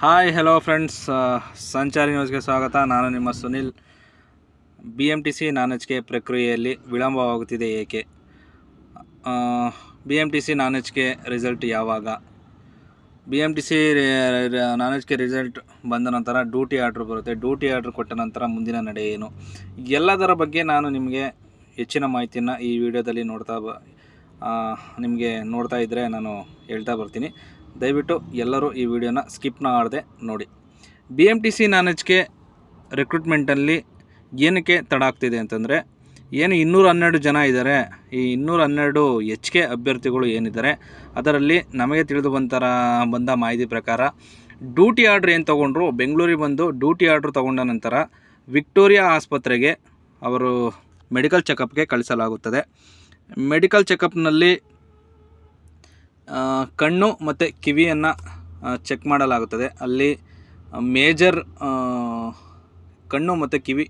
Hi hello friends ಸಂಚಾರಿ ನ್ಯೂಸ್ಗೆ ಸ್ವಾಗತ. ನಾನು ನಿಮ್ಮ Sunil. B M T C non H K ಪ್ರಕ್ರಿಯೆಯಲ್ಲಿ ವಿಳಂಬವಾಗುತ್ತಿದೆ ಏಕೆ? B M T C non H K result ಯಾವಾಗ? B M T C non H K result ಬಂದ ನಂತರ ಡ್ಯೂಟಿ ಆರ್ಡ್ರ್ ಬರುತ್ತೆ. ಡ್ಯೂಟಿ ಆರ್ಡ್ರ್ ಕೊಟ್ಟ ನಂತರ ಮುಂದಿನ ನಡೆ ಏನು? ಎಲ್ಲದರ ಬಗ್ಗೆ ನಾನು ನಿಮಗೆ ಹೆಚ್ಚಿನ ಮಾಹಿತಿಯನ್ನು ಈ ವಿಡಿಯೋದಲ್ಲಿ ನೋಡ್ತಾ ಬ ನಿಮಗೆ ನೋಡ್ತಾ ಇದ್ದರೆ ನಾನು ಹೇಳ್ತಾ ಬರ್ತೀನಿ. ದಯವಿಟ್ಟು ಎಲ್ಲರೂ ಈ ವಿಡಿಯೋನ ಸ್ಕಿಪ್ನ ಮಾಡದೆ ನೋಡಿ. B M T C non H K ರಿಕ್ರೂಟ್ಮೆಂಟಲ್ಲಿ ಏನಕ್ಕೆ ತಡ ಆಗ್ತಿದೆ ಅಂತಂದರೆ, ಏನು ಇನ್ನೂರ ಹನ್ನೆರಡು ಜನ ಇದ್ದಾರೆ, ಈ ಇನ್ನೂರ ಹನ್ನೆರಡು ಎಚ್ ಕೆ ಅಭ್ಯರ್ಥಿಗಳು ಏನಿದ್ದಾರೆ, ಅದರಲ್ಲಿ ನಮಗೆ ತಿಳಿದು ಬಂತರ, ಬಂದ ಮಾಹಿತಿ ಪ್ರಕಾರ ಡ್ಯೂಟಿ ಆರ್ಡ್ರ್ ಏನು ತೊಗೊಂಡ್ರು, ಬೆಂಗಳೂರಿಗೆ ಬಂದು ಡ್ಯೂಟಿ ಆರ್ಡ್ರ್ ತೊಗೊಂಡ ನಂತರ ವಿಕ್ಟೋರಿಯಾ ಆಸ್ಪತ್ರೆಗೆ ಅವರು ಮೆಡಿಕಲ್ ಚೆಕಪ್ಗೆ ಕಳಿಸಲಾಗುತ್ತದೆ. ಮೆಡಿಕಲ್ ಚೆಕಪ್ನಲ್ಲಿ ಕಣ್ಣು ಮತ್ತು ಕಿವಿಯನ್ನು ಚೆಕ್ ಮಾಡಲಾಗುತ್ತದೆ. ಅಲ್ಲಿ ಮೇಜರ್ ಕಣ್ಣು ಮತ್ತು ಕಿವಿ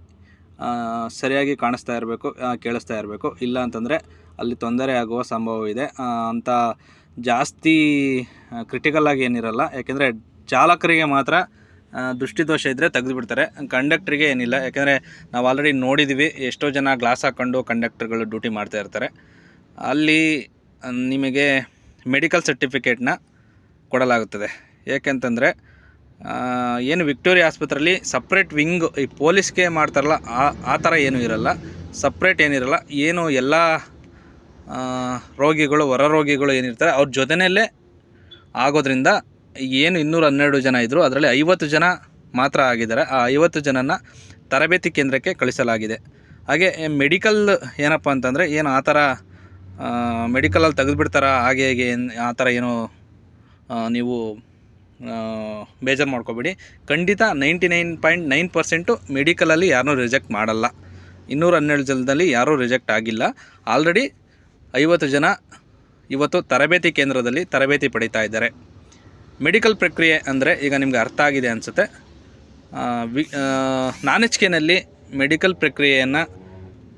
ಸರಿಯಾಗಿ ಕಾಣಿಸ್ತಾ ಇರಬೇಕು ಕೇಳಿಸ್ತಾ ಇರಬೇಕು. ಇಲ್ಲ ಅಂತಂದರೆ ಅಲ್ಲಿ ತೊಂದರೆ ಆಗುವ ಸಂಭವ ಇದೆ ಅಂಥ ಜಾಸ್ತಿ ಕ್ರಿಟಿಕಲ್ ಆಗಿ ಏನಿರಲ್ಲ. ಯಾಕೆಂದರೆ ಚಾಲಕರಿಗೆ ಮಾತ್ರ ದೃಷ್ಟಿದೋಷ ಇದ್ದರೆ ತೆಗೆದುಬಿಡ್ತಾರೆ. ಕಂಡಕ್ಟ್ರಿಗೆ ಏನಿಲ್ಲ. ಯಾಕೆಂದರೆ ನಾವು ಆಲ್ರೆಡಿ ನೋಡಿದ್ದೀವಿ ಎಷ್ಟೋ ಜನ ಗ್ಲಾಸ್ ಹಾಕ್ಕೊಂಡು ಕಂಡಕ್ಟರ್ಗಳು ಡ್ಯೂಟಿ ಮಾಡ್ತಾ ಇರ್ತಾರೆ. ಅಲ್ಲಿ ನಿಮಗೆ ಮೆಡಿಕಲ್ ಸರ್ಟಿಫಿಕೇಟ್ನ ಕೊಡಲಾಗುತ್ತದೆ. ಏಕೆಂತಂದರೆ ಏನು ವಿಕ್ಟೋರಿಯಾ ಆಸ್ಪತ್ರೆಯಲ್ಲಿ ಸಪ್ರೇಟ್ ವಿಂಗ್, ಈ ಪೊಲೀಸ್ಗೆ ಮಾಡ್ತಾರಲ್ಲ, ಆ ಆ ಥರ ಏನೂ ಇರಲ್ಲ. ಸಪ್ರೇಟ್ ಏನಿರಲ್ಲ, ಏನು ಎಲ್ಲ ರೋಗಿಗಳು, ಹೊರ ರೋಗಿಗಳು ಏನಿರ್ತಾರೆ, ಅವ್ರ ಜೊತೆಯಲ್ಲೇ ಆಗೋದ್ರಿಂದ ಏನು ಇನ್ನೂರ ಹನ್ನೆರಡು ಜನ ಇದ್ದರು ಅದರಲ್ಲಿ ಐವತ್ತು ಜನ ಮಾತ್ರ ಆಗಿದ್ದಾರೆ. ಆ ಐವತ್ತು ಜನನ ತರಬೇತಿ ಕೇಂದ್ರಕ್ಕೆ ಕಳಿಸಲಾಗಿದೆ. ಹಾಗೆ, ಮೆಡಿಕಲ್ ಏನಪ್ಪ ಅಂತಂದರೆ, ಏನು ಆ ಥರ ಮೆಡಿಕಲಲ್ಲಿ ತೆಗೆದುಬಿಡ್ತಾರ? ಹಾಗೆ ಹೇಗೆ ಆ ಥರ ಏನು ನೀವು ಬೇಜಾರು ಮಾಡ್ಕೋಬೇಡಿ. ಖಂಡಿತ ninety nine point nine percent ಮೆಡಿಕಲಲ್ಲಿ ಯಾರನ್ನೂ ರಿಜೆಕ್ಟ್ ಮಾಡಲ್ಲ. ಇನ್ನೂರ ಹನ್ನೆರಡು ಜನದಲ್ಲಿ ಯಾರೂ ರಿಜೆಕ್ಟ್ ಆಗಿಲ್ಲ. ಆಲ್ರೆಡಿ ಐವತ್ತು ಜನ ಇವತ್ತು ತರಬೇತಿ ಕೇಂದ್ರದಲ್ಲಿ ತರಬೇತಿ ಪಡೀತಾ ಇದ್ದಾರೆ. ಮೆಡಿಕಲ್ ಪ್ರಕ್ರಿಯೆ ಅಂದರೆ ಈಗ ನಿಮಗೆ ಅರ್ಥ ಆಗಿದೆ ಅನಿಸುತ್ತೆ. ವಿ ನಾನ್ ಎಚ್ ಕೆನಲ್ಲಿ ಮೆಡಿಕಲ್ ಪ್ರಕ್ರಿಯೆಯನ್ನು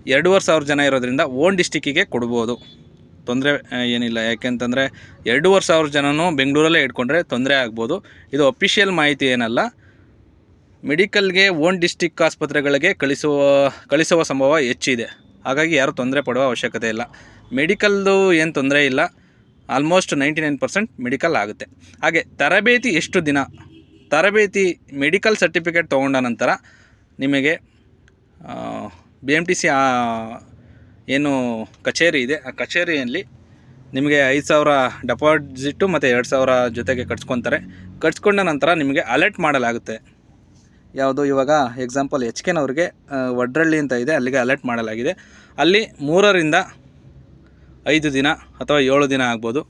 ಎರಡೂವರೆ ಸಾವಿರ ಜನ ಇರೋದ್ರಿಂದ ಓನ್ ಡಿಸ್ಟಿಕ್ಕಿಗೆ ಕೊಡ್ಬೋದು. ತೊಂದರೆ ಏನಿಲ್ಲ. ಯಾಕೆಂತಂದರೆ ಎರಡೂವರೆ ಸಾವಿರ ಜನನೂ ಬೆಂಗಳೂರಲ್ಲೇ ಇಟ್ಕೊಂಡ್ರೆ ತೊಂದರೆ ಆಗ್ಬೋದು. ಇದು ಅಫಿಷಿಯಲ್ ಮಾಹಿತಿ ಏನಲ್ಲ. ಮೆಡಿಕಲ್ಗೆ ಓನ್ ಡಿಸ್ಟಿಕ್ ಆಸ್ಪತ್ರೆಗಳಿಗೆ ಕಳಿಸುವ ಕಳಿಸುವ ಸಂಭವ ಹೆಚ್ಚಿದೆ. ಹಾಗಾಗಿ ಯಾರೂ ತೊಂದರೆ ಪಡುವ ಅವಶ್ಯಕತೆ ಇಲ್ಲ. ಮೆಡಿಕಲ್ದು ಏನು ತೊಂದರೆ ಇಲ್ಲ. Almost ninety nine percent medical ಆಗುತ್ತೆ. ಹಾಗೆ ತರಬೇತಿ ಎಷ್ಟು ದಿನ? ತರಬೇತಿ ಮೆಡಿಕಲ್ ಸರ್ಟಿಫಿಕೇಟ್ ತೊಗೊಂಡ ನಂತರ ನಿಮಗೆ ಬಿ ಎಂ ಟಿ ಸಿ ಏನು ಕಚೇರಿ ಇದೆ. ಆ ಕಚೇರಿಯಲ್ಲಿ ನಿಮಗೆ ಐದು ಸಾವಿರ ಡೆಪಾಸಿಟ್ಟು ಮತ್ತು ಎರಡು ಸಾವಿರ ಜೊತೆಗೆ ಕಟ್ಸ್ಕೊತಾರೆ. ಕಟ್ಸ್ಕೊಂಡ ನಂತರ ನಿಮಗೆ ಅಲರ್ಟ್ ಮಾಡಲಾಗುತ್ತೆ. ಯಾವುದು? ಇವಾಗ ಎಕ್ಸಾಂಪಲ್ ಎಚ್ ಕೆನವ್ರಿಗೆ ವಡ್ರಳ್ಳಿ ಅಂತ ಇದೆ. ಅಲ್ಲಿಗೆ ಅಲರ್ಟ್ ಮಾಡಲಾಗಿದೆ. ಅಲ್ಲಿ ಮೂರರಿಂದ ಐದು ದಿನ ಅಥವಾ ಏಳು ದಿನ ಆಗ್ಬೋದು.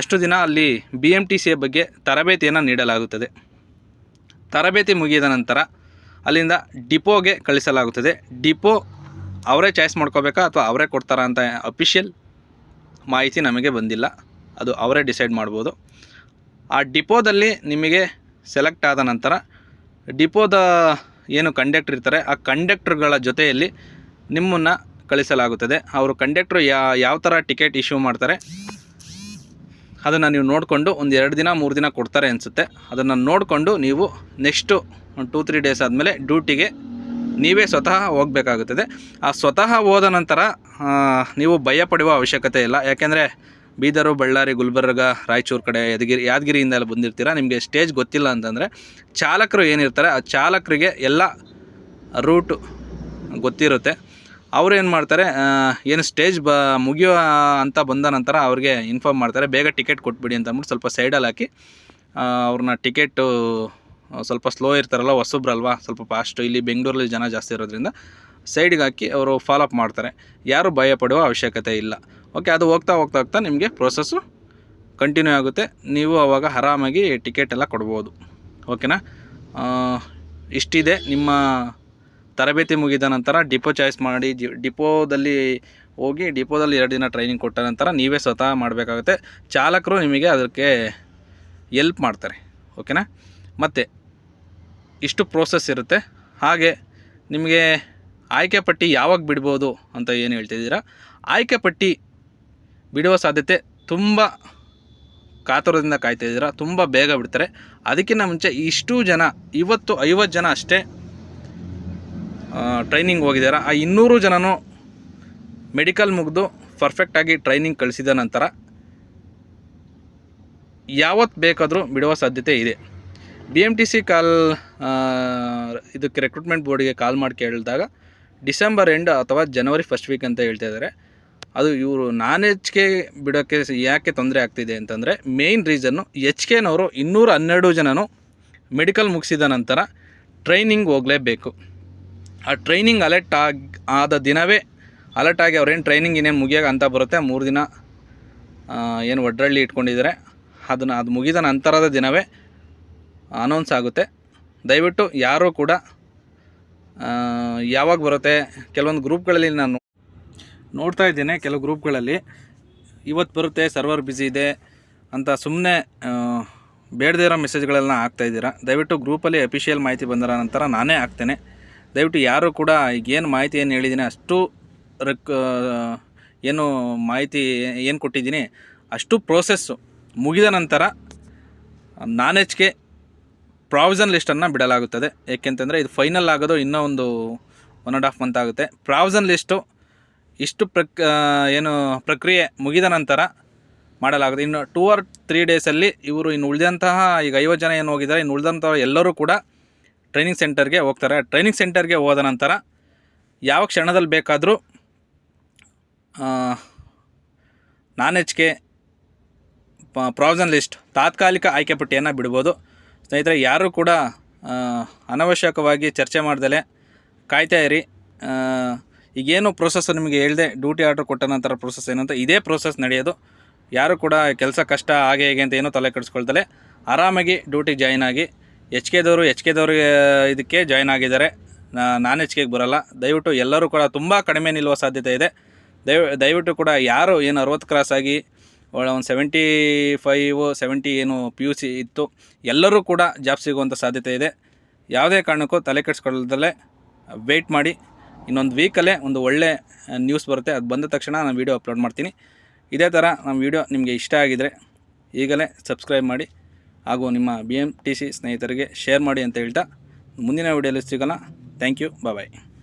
ಅಷ್ಟು ದಿನ ಅಲ್ಲಿ ಬಿ ಎಂ ಟಿ ಸಿಯ ಬಗ್ಗೆ ತರಬೇತಿಯನ್ನು ನೀಡಲಾಗುತ್ತದೆ. ತರಬೇತಿ ಮುಗಿದ ನಂತರ ಅಲ್ಲಿಂದ ಡಿಪೋಗೆ ಕಳಿಸಲಾಗುತ್ತದೆ. ಡಿಪೋ ಅವರೇ ಚಾಯ್ಸ್ ಮಾಡ್ಕೋಬೇಕಾ ಅಥವಾ ಅವರೇ ಕೊಡ್ತಾರಾ ಅಂತ ಅಫಿಷಿಯಲ್ ಮಾಹಿತಿ ನಮಗೆ ಬಂದಿಲ್ಲ. ಅದು ಅವರೇ ಡಿಸೈಡ್ ಮಾಡ್ಬೋದು. ಆ ಡಿಪೋದಲ್ಲಿ ನಿಮಗೆ ಸೆಲೆಕ್ಟ್ ಆದ ನಂತರ ಡಿಪೋದ ಏನು ಕಂಡಕ್ಟ್ರ್ ಇರ್ತಾರೆ, ಆ ಕಂಡಕ್ಟ್ರ್ಗಳ ಜೊತೆಯಲ್ಲಿ ನಿಮ್ಮನ್ನು ಕಳಿಸಲಾಗುತ್ತದೆ. ಅವರು ಕಂಡಕ್ಟ್ರು ಯಾವ ಥರ ಟಿಕೆಟ್ ಇಶ್ಯೂ ಮಾಡ್ತಾರೆ ಅದನ್ನು ನೀವು ನೋಡಿಕೊಂಡು ಒಂದು ಎರಡು ದಿನ, ಮೂರು ದಿನ ಕೊಡ್ತಾರೆ ಅನಿಸುತ್ತೆ. ಅದನ್ನು ನೋಡಿಕೊಂಡು ನೀವು ನೆಕ್ಸ್ಟು ಒಂದು ಟೂ ತ್ರೀ ಡೇಸ್ ಆದಮೇಲೆ ಡ್ಯೂಟಿಗೆ ನೀವೇ ಸ್ವತಃ ಹೋಗಬೇಕಾಗುತ್ತದೆ. ಆ ಸ್ವತಃ ಹೋದ ನಂತರ ನೀವು ಭಯ ಪಡುವ ಅವಶ್ಯಕತೆ ಇಲ್ಲ. ಯಾಕೆಂದರೆ ಬೀದರು, ಬಳ್ಳಾರಿ, ಗುಲ್ಬರ್ಗ, ರಾಯಚೂರು ಕಡೆ ಯಾದಗಿರಿ, ಯಾದಗಿರಿಯಿಂದ ಎಲ್ಲ ಬಂದಿರ್ತೀರ? ನಿಮಗೆ ಸ್ಟೇಜ್ ಗೊತ್ತಿಲ್ಲ ಅಂತಂದರೆ ಚಾಲಕರು ಏನಿರ್ತಾರೆ, ಆ ಚಾಲಕರಿಗೆ ಎಲ್ಲ ರೂಟು ಗೊತ್ತಿರುತ್ತೆ. ಅವ್ರು ಏನು ಮಾಡ್ತಾರೆ ಏನು ಸ್ಟೇಜ್ ಬ, ಮುಗಿಯೋ ಅಂತ ಬಂದ ನಂತರ ಅವ್ರಿಗೆ ಇನ್ಫಾರ್ಮ್ ಮಾಡ್ತಾರೆ, ಬೇಗ ಟಿಕೆಟ್ ಕೊಟ್ಬಿಡಿ ಅಂತ ಅಂದ್ಬಿಟ್ಟು ಸ್ವಲ್ಪ ಸೈಡಲ್ಲಿ ಹಾಕಿ ಅವ್ರನ್ನ ಟಿಕೆಟು ಸ್ವಲ್ಪ ಸ್ಲೋ ಇರ್ತಾರಲ್ಲ ಹೊಸಬ್ರಲ್ವಾ ಸ್ವಲ್ಪ ಫಾಸ್ಟು ಇಲ್ಲಿ ಬೆಂಗಳೂರಲ್ಲಿ ಜನ ಜಾಸ್ತಿ ಇರೋದ್ರಿಂದ ಸೈಡಿಗೆ ಹಾಕಿ ಅವರು ಫಾಲೋಅಪ್ ಮಾಡ್ತಾರೆ. ಯಾರು ಭಯ ಪಡುವ ಅವಶ್ಯಕತೆ ಇಲ್ಲ. ಓಕೆ ಅದು ಹೋಗ್ತಾ ಹೋಗ್ತಾ ಹೋಗ್ತಾ ನಿಮಗೆ ಪ್ರೊಸೆಸ್ಸು ಕಂಟಿನ್ಯೂ ಆಗುತ್ತೆ. ನೀವು ಅವಾಗ ಆರಾಮಾಗಿ ಟಿಕೆಟ್ ಎಲ್ಲ ಕೊಡ್ಬೋದು. ಓಕೆನಾ ಇಷ್ಟಿದೆ. ನಿಮ್ಮ ತರಬೇತಿ ಮುಗಿದ ನಂತರ ಡಿಪೋ ಚಾಯ್ಸ್ ಮಾಡಿ ಡಿಪೋದಲ್ಲಿ ಹೋಗಿ ಡಿಪೋದಲ್ಲಿ ಎರಡು ದಿನ ಟ್ರೈನಿಂಗ್ ಕೊಟ್ಟ ನಂತರ ನೀವೇ ಸ್ವತಃ ಮಾಡಬೇಕಾಗುತ್ತೆ. ಚಾಲಕರು ನಿಮಗೆ ಅದಕ್ಕೆ ಎಲ್ಪ್ ಮಾಡ್ತಾರೆ. ಓಕೆನಾ ಮತ್ತು, ಇಷ್ಟು ಪ್ರೋಸೆಸ್ ಇರುತ್ತೆ. ಹಾಗೆ ನಿಮಗೆ ಆಯ್ಕೆ ಪಟ್ಟಿ ಯಾವಾಗ ಬಿಡ್ಬೋದು ಅಂತ ಏನು ಹೇಳ್ತಿದ್ದೀರಾ ಆಯ್ಕೆ ಪಟ್ಟಿ ಬಿಡುವ ಸಾಧ್ಯತೆ ತುಂಬ ಕಾತುರದಿಂದ ಕಾಯ್ತಾ ಇದ್ದೀರಾ? ತುಂಬ ಬೇಗ ಬಿಡ್ತಾರೆ. ಅದಕ್ಕಿಂತ ಮುಂಚೆ ಇಷ್ಟು ಜನ ಇವತ್ತು ಐವತ್ತು ಜನ ಅಷ್ಟೇ ಟ್ರೈನಿಂಗ್ ಹೋಗಿದ್ದಾರೆ? ಆ ಇನ್ನೂರು ಜನನು ಮೆಡಿಕಲ್ ಮುಗಿದು ಪರ್ಫೆಕ್ಟಾಗಿ ಟ್ರೈನಿಂಗ್ ಕಳಿಸಿದ ನಂತರ ಯಾವತ್ತು ಬೇಕಾದರೂ ಬಿಡುವ ಸಾಧ್ಯತೆ ಇದೆ. B M T C call ಇದಕ್ಕೆ ರೆಕ್ರೂಟ್ಮೆಂಟ್ ಬೋರ್ಡಿಗೆ ಕಾಲ್ ಮಾಡಿ ಕೇಳಿದಾಗ ಡಿಸೆಂಬರ್ ಎಂಡ್ ಅಥವಾ ಜನವರಿ ಫಸ್ಟ್ ವೀಕ್ ಅಂತ ಹೇಳ್ತಾ ಇದ್ದಾರೆ. ಅದು ಇವರು ನಾನ್ ಎಚ್ ಕೆ ಬಿಡೋಕ್ಕೆ ಯಾಕೆ ತೊಂದರೆ ಆಗ್ತಿದೆ ಅಂತಂದರೆ ಮೇಯ್ನ್ ರೀಸನ್ನು ಎಚ್ ಕೆನವರು ಇನ್ನೂರ ಹನ್ನೆರಡು ಜನನು ಮೆಡಿಕಲ್ ಮುಗಿಸಿದ ನಂತರ ಟ್ರೈನಿಂಗ್ ಹೋಗಲೇಬೇಕು. ಆ ಟ್ರೈನಿಂಗ್ ಅಲರ್ಟ್ ಆಗಿ, ಆದ ದಿನವೇ ಅಲರ್ಟ್ ಆಗಿ ಅವ್ರೇನು ಟ್ರೈನಿಂಗ್ ಇನ್ನೇನು ಮುಗಿಯೋಕೆ ಅಂತ ಬರುತ್ತೆ. ಮೂರು ದಿನ ಏನು ಒಡ್ರಳ್ಳಿ ಇಟ್ಕೊಂಡಿದ್ದಾರೆ ಅದನ್ನು ಅದು ಮುಗಿದ ನಂತರದ ದಿನವೇ ಅನೌನ್ಸ್ ಆಗುತ್ತೆ. ದಯವಿಟ್ಟು ಯಾರೂ ಕೂಡ ಯಾವಾಗ ಬರುತ್ತೆ, ಕೆಲವೊಂದು ಗ್ರೂಪ್ಗಳಲ್ಲಿ ನಾನು ನೋಡ್ತಾ ಇದ್ದೇನೆ ಕೆಲವು ಗ್ರೂಪ್ಗಳಲ್ಲಿ ಇವತ್ತು ಬರುತ್ತೆ ಸರ್ವರ್ ಬ್ಯುಸಿ ಇದೆ ಅಂತ ಸುಮ್ಮನೆ ಬೇಡದೇ ಇರೋ ಮೆಸೇಜ್ಗಳೆಲ್ಲ ಹಾಕ್ತಾಯಿದ್ದೀರಾ ದಯವಿಟ್ಟು ಗ್ರೂಪಲ್ಲಿ ಅಫಿಷಿಯಲ್ ಮಾಹಿತಿ ಬಂದರ ನಂತರ ನಾನೇ ಹಾಕ್ತೇನೆ. ದಯವಿಟ್ಟು ಯಾರು ಕೂಡ ಈಗೇನು ಮಾಹಿತಿ ಏನು ಹೇಳಿದ್ದೀನಿ, ಅಷ್ಟು ರಕ್ ಏನು ಮಾಹಿತಿ ಏನು ಕೊಟ್ಟಿದ್ದೀನಿ, ಅಷ್ಟು ಪ್ರೋಸೆಸ್ಸು ಮುಗಿದ ನಂತರ ನಾನ್ ಕೆ ಪ್ರಾವಿಸನ್ ಲಿಸ್ಟನ್ನು ಬಿಡಲಾಗುತ್ತದೆ. ಏಕೆಂತಂದರೆ ಇದು ಫೈನಲ್ ಆಗೋದು ಇನ್ನೂ ಒಂದು ಒನ್ ಆ್ಯಂಡ್ ಹಾಫ್ ಮಂತ್ ಆಗುತ್ತೆ. ಪ್ರಾವಿಸನ್ ಲಿಸ್ಟು ಇಷ್ಟು ಪ್ರಕ್ ಏನು ಪ್ರಕ್ರಿಯೆ ಮುಗಿದ ನಂತರ ಮಾಡಲಾಗುತ್ತೆ. ಇನ್ನು ಟೂ ಆರ್ ತ್ರೀ ಡೇಸಲ್ಲಿ ಇವರು ಇನ್ನು ಉಳಿದಂತಹ ಈಗ ಐವತ್ತು ಜನ ಏನು ಹೋಗಿದ್ದಾರೆ, ಇನ್ನು ಉಳಿದಂಥ ಎಲ್ಲರೂ ಕೂಡ ಟ್ರೈನಿಂಗ್ ಸೆಂಟರ್ಗೆ ಹೋಗ್ತಾರೆ. ಟ್ರೈನಿಂಗ್ ಸೆಂಟರ್ಗೆ ಹೋದ ನಂತರ ಯಾವ ಕ್ಷಣದಲ್ಲಿ ಬೇಕಾದರೂ non H K provision list ತಾತ್ಕಾಲಿಕ ಆಯ್ಕೆ ಪಟ್ಟಿಯನ್ನು ಬಿಡ್ಬೋದು. ಸ್ನೇಹಿತರೆ, ಯಾರೂ ಕೂಡ ಅನವಶ್ಯಕವಾಗಿ ಚರ್ಚೆ ಮಾಡ್ದಲೆ ಕಾಯ್ತಾ ಇರಿ. ಈಗೇನು ಪ್ರೋಸೆಸ್ ನಿಮಗೆ ಹೇಳಿದೆ ಡ್ಯೂಟಿ ಆರ್ಡ್ರ್ ಕೊಟ್ಟ ನಂತರ ಪ್ರೋಸೆಸ್ ಏನಂತ ಇದೇ ಪ್ರೋಸೆಸ್ ನಡೆಯೋದು. ಯಾರು ಕೂಡ ಕೆಲಸ ಕಷ್ಟ, ಹಾಗೆ ಹೇಗೆ ಅಂತ ಏನೂ ತಲೆ ಕೆಡಿಸ್ಕೊಳ್ದಲೆ, ಆರಾಮಾಗಿ ಡ್ಯೂಟಿ ಜಾಯ್ನ್ ಆಗಿ ಎಚ್ ಕೆದವರು ಎಚ್ ಕೆದವ್ರಿಗೆ ಇದಕ್ಕೆ ಜಾಯ್ನ್ ಆಗಿದ್ದಾರೆ. ನಾನ್ ಎಚ್ ಕೆಗೆ ಬರೋಲ್ಲ. ದಯವಿಟ್ಟು ಎಲ್ಲರೂ ಕೂಡ ತುಂಬ ಕಡಿಮೆ ನಿಲ್ಲುವ ಸಾಧ್ಯತೆ ಇದೆ. ದಯ ದಯವಿಟ್ಟು ಕೂಡ ಯಾರು ಏನು ಅರವತ್ತು ಕ್ರಾಸ್ ಆಗಿ ಒಳ ಒಂದು ಸೆವೆಂಟಿ ಫೈವು ಸೆವೆಂಟಿ ಏನು ಪಿ ಯು ಸಿ ಇತ್ತು, ಎಲ್ಲರೂ ಕೂಡ ಜಾಬ್ ಸಿಗುವಂಥ ಸಾಧ್ಯತೆ ಇದೆ. ಯಾವುದೇ ಕಾರಣಕ್ಕೂ ತಲೆ ಕೆಡಿಸ್ಕೊಳ್ಳದಲ್ಲೇ ವೆಯ್ಟ್ ಮಾಡಿ. ಇನ್ನೊಂದು ವೀಕಲ್ಲೇ ಒಂದು ಒಳ್ಳೆ ನ್ಯೂಸ್ ಬರುತ್ತೆ. ಅದು ಬಂದ ತಕ್ಷಣ ನಾನು ವೀಡಿಯೋ ಅಪ್ಲೋಡ್ ಮಾಡ್ತೀನಿ. ಇದೇ ಥರ ನಮ್ಮ ವೀಡಿಯೋ ನಿಮಗೆ ಇಷ್ಟ ಆಗಿದರೆ ಈಗಲೇ ಸಬ್ಸ್ಕ್ರೈಬ್ ಮಾಡಿ. ಹಾಗೂ ನಿಮ್ಮ ಬಿ ಎಂ ಟಿ ಸಿ ಸ್ನೇಹಿತರಿಗೆ ಶೇರ್ ಮಾಡಿ ಅಂತ ಹೇಳ್ತಾ ಮುಂದಿನ ವಿಡಿಯೋಲಿ ಸಿಗೋಣ. Thank you bye